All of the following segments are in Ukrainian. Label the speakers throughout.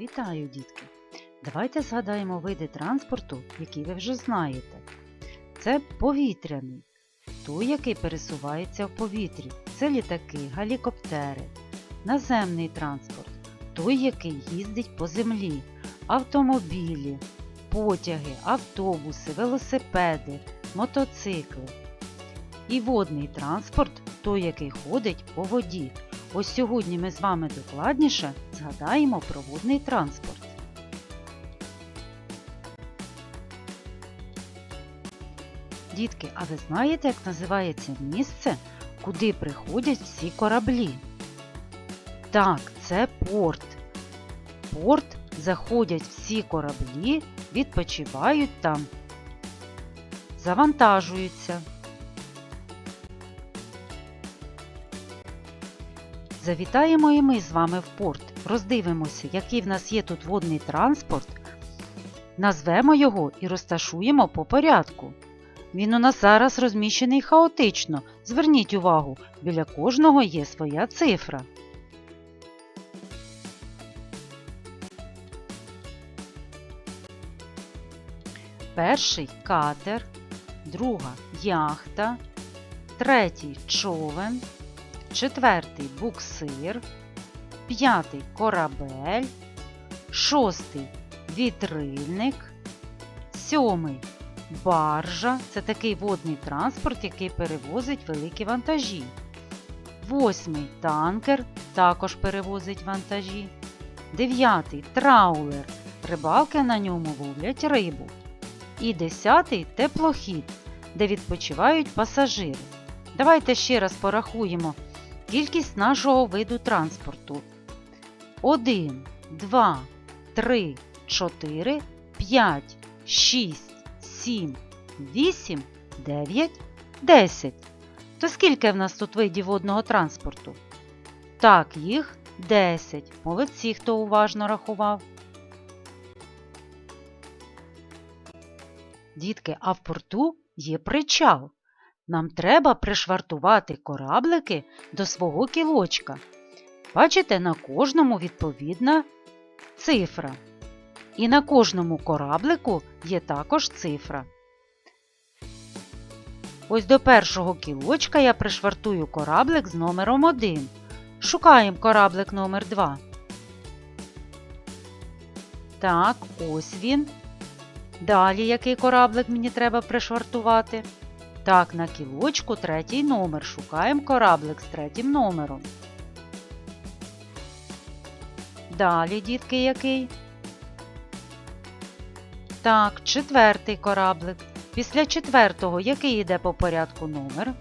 Speaker 1: Вітаю, дітки! Давайте згадаємо види транспорту, які ви вже знаєте. Це повітряний, той, який пересувається в повітрі. Це літаки, гелікоптери, наземний транспорт, той, який їздить по землі, автомобілі, потяги, автобуси, велосипеди, мотоцикли. І водний транспорт той, який ходить по воді. Ось сьогодні ми з вами докладніше згадаємо про водний транспорт. Дітки, а ви знаєте, як називається місце, куди приходять всі кораблі? Так, це порт. Порт заходять всі кораблі, відпочивають там, завантажуються. Завітаємо і ми з вами в порт. Роздивимося, який в нас є тут водний транспорт. Назвемо його і розташуємо по порядку. Він у нас зараз розміщений хаотично. Зверніть увагу, біля кожного є своя цифра. Перший катер, друга яхта, третій човен, четвертий буксир, п'ятий корабель, шостий вітрильник, сьомий баржа це такий водний транспорт, який перевозить великі вантажі. Восьмий танкер також перевозить вантажі. Дев'ятий траулер. Рибалки на ньому ловлять рибу. І десятий теплохід, де відпочивають пасажири. Давайте ще раз порахуємо кількість нашого виду транспорту. 1, 2, 3, 4, 5, 6, 7, 8, 9, 10. То скільки в нас тут видів водного транспорту? Так, їх 10. Молодці, хто уважно рахував. Дітки, а в порту є причал. Нам треба пришвартувати кораблики до свого кілочка. Бачите, на кожному відповідна цифра. І на кожному кораблику є також цифра. Ось до першого кілочка я пришвартую кораблик з номером 1. Шукаємо кораблик номер 2. Так, ось він. Далі який кораблик мені треба пришвартувати? Так, на кілочку третій номер. Шукаємо кораблик з третім номером. Далі, дітки, який? Так, четвертий кораблик. Після четвертого який йде по порядку номер?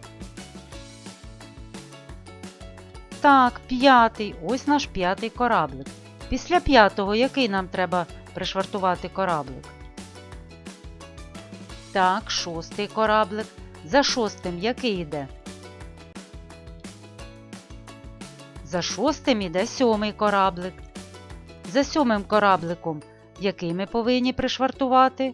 Speaker 1: Так, п'ятий. Ось наш п'ятий кораблик. Після п'ятого який нам треба пришвартувати кораблик? Так, шостий кораблик. За шостим який йде? За шостим іде сьомий кораблик. За сьомим корабликом який ми повинні пришвартувати?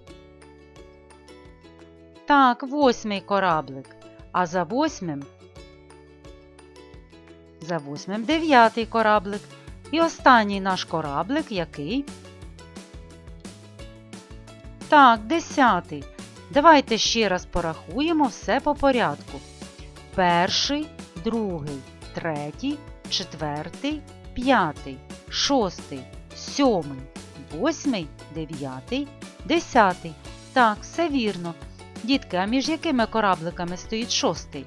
Speaker 1: Так, восьмий кораблик. А за восьмим? За восьмим дев'ятий кораблик. І останній наш кораблик який? Так, десятий. Давайте ще раз порахуємо все по порядку. Перший, другий, третій, четвертий, п'ятий, шостий, сьомий, восьмий, дев'ятий, десятий. Так, все вірно. Дітки, а між якими корабликами стоїть шостий?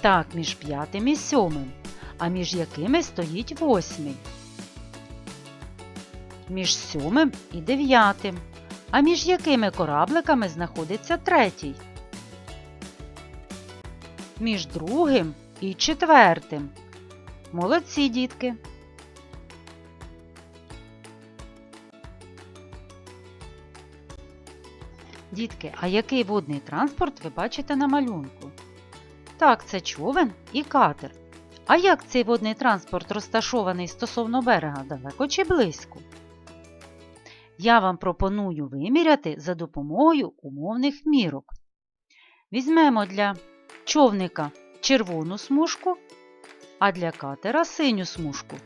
Speaker 1: Так, між п'ятим і сьомим. А між якими стоїть восьмий? Між сьомим і дев'ятим. А між якими корабликами знаходиться третій? Між другим і четвертим. Молодці, дітки! Дітки, а який водний транспорт ви бачите на малюнку? Так, це човен і катер. А як цей водний транспорт розташований стосовно берега далеко чи близько? Я вам пропоную виміряти за допомогою умовних мірок. Візьмемо для човника червону смужку, а для катера синю смужку.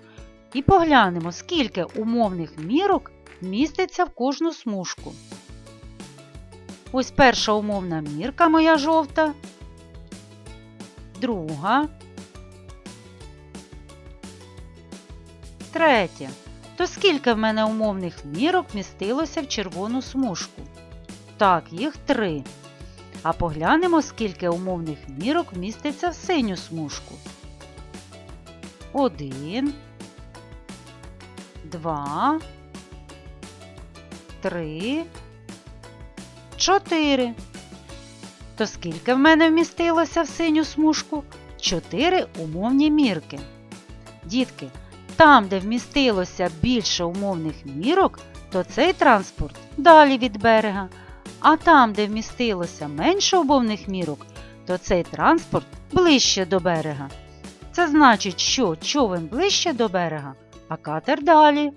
Speaker 1: і поглянемо, скільки умовних мірок міститься в кожну смужку. Ось перша умовна мірка моя жовта. Друга. Третя. То скільки в мене умовних мірок містилося в червону смужку? Так, їх три. А поглянемо, скільки умовних мірок міститься в синю смужку. Один. Два. Три. Чотири. То скільки в мене вмістилося в синю смужку? Чотири умовні мірки. Дітки, там, де вмістилося більше умовних мірок, то цей транспорт далі від берега. А там, де вмістилося менше умовних мірок, то цей транспорт ближче до берега. Це значить, що човен ближче до берега, а катер далі.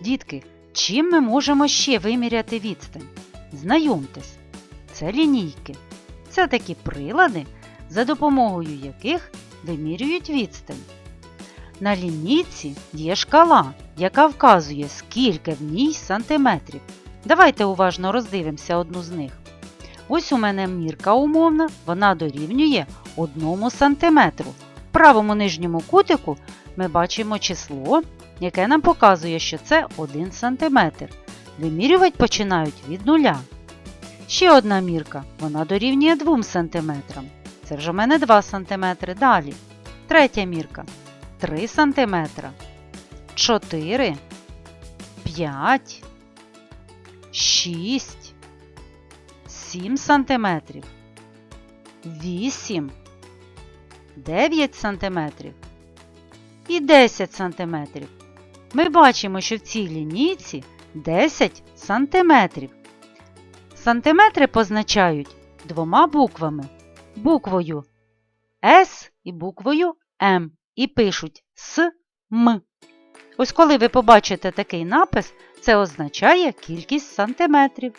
Speaker 1: Дітки, чим ми можемо ще виміряти відстань? Знайомтесь, це лінійки. Це такі прилади, за допомогою яких вимірюють відстань. На лінійці є шкала, яка вказує, скільки в ній сантиметрів. Давайте уважно роздивимося одну з них. Ось у мене мірка умовна, вона дорівнює 1 сантиметру. В правому нижньому кутику ми бачимо число, яке нам показує, що це 1 см. Вимірювати починають від нуля. Ще одна мірка, вона дорівнює 2 см. Це вже в мене 2 см. Далі. Третя мірка 3 см. 4, 5, 6, 7 см, 8, 9 см і 10 см. Ми бачимо, що в цій лінійці 10 сантиметрів. Сантиметри позначають двома буквами. Буквою С і буквою М. І пишуть С М. Ось коли ви побачите такий напис, це означає кількість сантиметрів.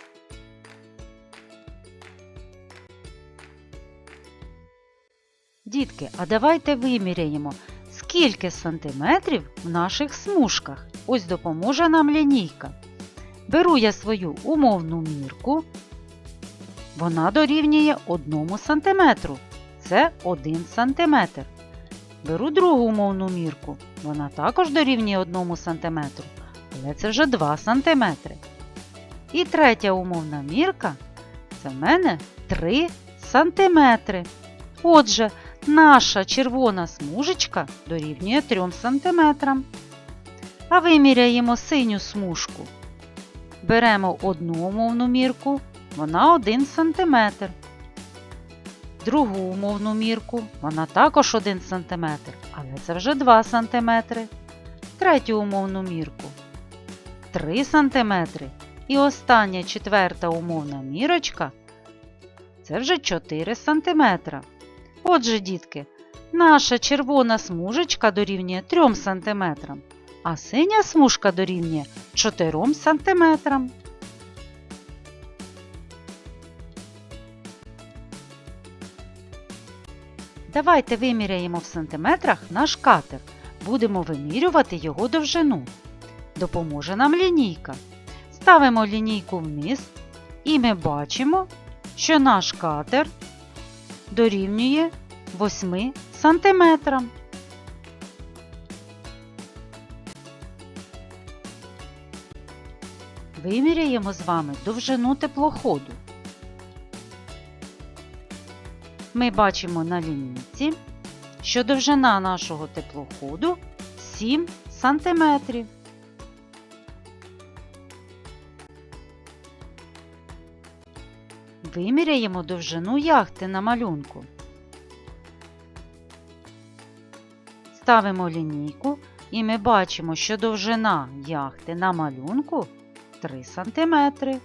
Speaker 1: Дітки, а давайте виміряємо, скільки сантиметрів в наших смужках. Ось допоможе нам лінійка. Беру я свою умовну мірку. Вона дорівнює 1 сантиметру. Це 1 сантиметр. Беру другу умовну мірку. Вона також дорівнює 1 см, але це вже 2 см. І третя умовна мірка це в мене 3 см. Отже, наша червона смужечка дорівнює 3 см. А виміряємо синю смужку. Беремо одну умовну мірку, вона 1 см. Другу умовну мірку, вона також 1 см, але це вже 2 см. Третю умовну мірку 3 см. І остання четверта умовна мірочка це вже 4 см. Отже, дітки, наша червона смужечка дорівнює 3 см, а синя смужка дорівнює 4 см. Давайте виміряємо в сантиметрах наш катер. Будемо вимірювати його довжину. Допоможе нам лінійка. Ставимо лінійку вниз і ми бачимо, що наш катер дорівнює 8 сантиметрам. Виміряємо з вами довжину теплоходу. Ми бачимо на лінійці, що довжина нашого теплоходу 7 сантиметрів. Виміряємо довжину яхти на малюнку. Ставимо лінійку і ми бачимо, що довжина яхти на малюнку 3 сантиметри.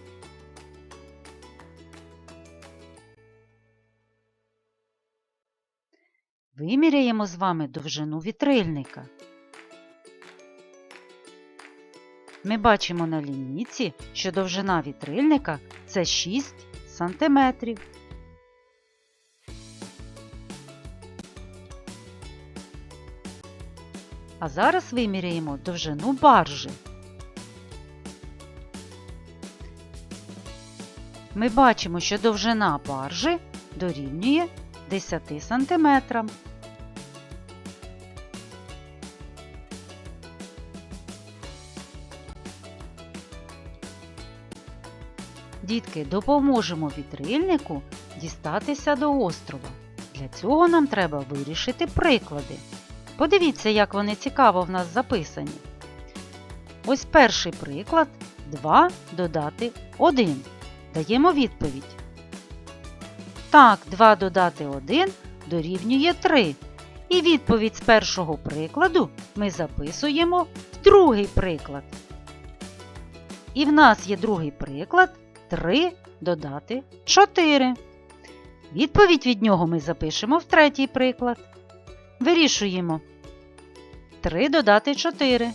Speaker 1: Виміряємо з вами довжину вітрильника. Ми бачимо на лінійці, що довжина вітрильника це 6 сантиметрів. А зараз виміряємо довжину баржі. Ми бачимо, що довжина баржі дорівнює 10 сантиметрам. Дітки, допоможемо вітрильнику дістатися до острова. Для цього нам треба вирішити приклади. Подивіться, як вони цікаво в нас записані. Ось перший приклад 2 додати 1. Даємо відповідь. Так, 2 додати 1 дорівнює 3. І відповідь з першого прикладу ми записуємо в другий приклад. І в нас є другий приклад 3 додати 4. Відповідь від нього ми запишемо в третій приклад. Вирішуємо 3 додати 4.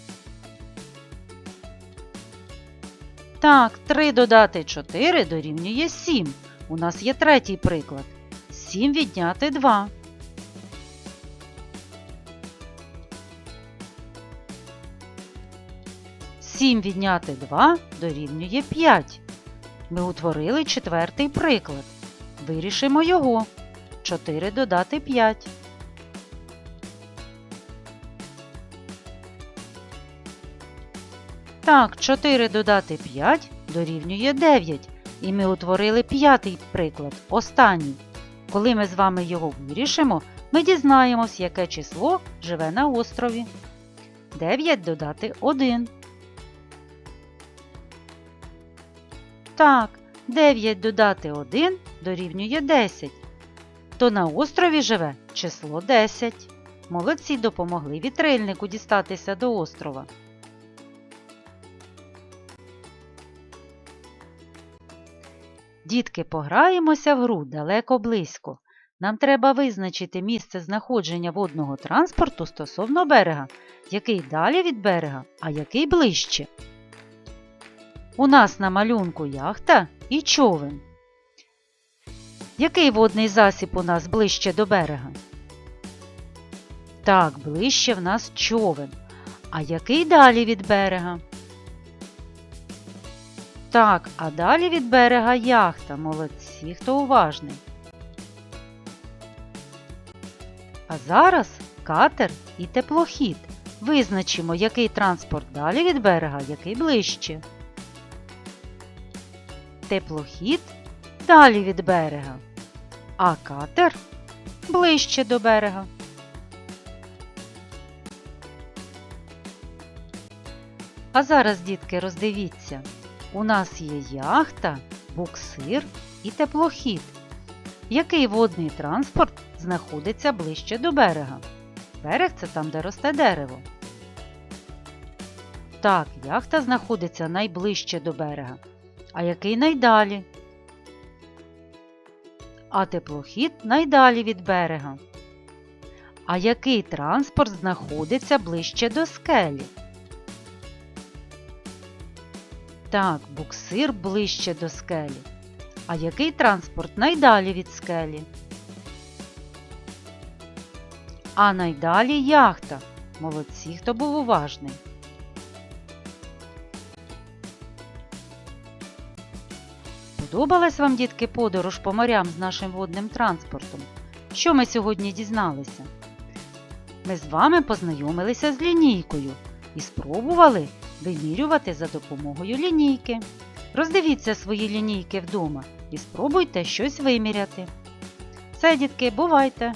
Speaker 1: Так, 3 додати 4 дорівнює 7. У нас є третій приклад. 7 відняти 2. Сім відняти 2 дорівнює 5. Ми утворили четвертий приклад. Вирішимо його. 4 додати 5. Так, 4 додати 5 дорівнює 9. І ми утворили п'ятий приклад, останній. Коли ми з вами його вирішимо, ми дізнаємось, яке число живе на острові. 9 додати 1. Так, 9 додати 1 дорівнює 10. То на острові живе число 10. Молодці допомогли вітрильнику дістатися до острова. Дітки, пограємося в гру далеко-близько. Нам треба визначити місце знаходження водного транспорту стосовно берега, який далі від берега, а який ближче. У нас на малюнку яхта і човен. Який водний засіб у нас ближче до берега? Так, ближче в нас човен. А який далі від берега? Так, а далі від берега яхта. Молодці, хто уважний. А зараз катер і теплохід. Визначимо, який транспорт далі від берега, який ближче. Теплохід далі від берега, а катер ближче до берега. А зараз, дітки, роздивіться. У нас є яхта, буксир і теплохід. Який водний транспорт знаходиться ближче до берега? Берег це там, де росте дерево. Так, яхта знаходиться найближче до берега. А який найдалі? А теплохід найдалі від берега. А який транспорт знаходиться ближче до скелі? Так, буксир ближче до скелі. А який транспорт найдалі від скелі? А найдалі яхта. Молодці, хто був уважний. Сподобалась вам, дітки, подорож по морям з нашим водним транспортом? Що ми сьогодні дізналися? Ми з вами познайомилися з лінійкою і спробували вимірювати за допомогою лінійки. Роздивіться свої лінійки вдома і спробуйте щось виміряти. Все, дітки, бувайте!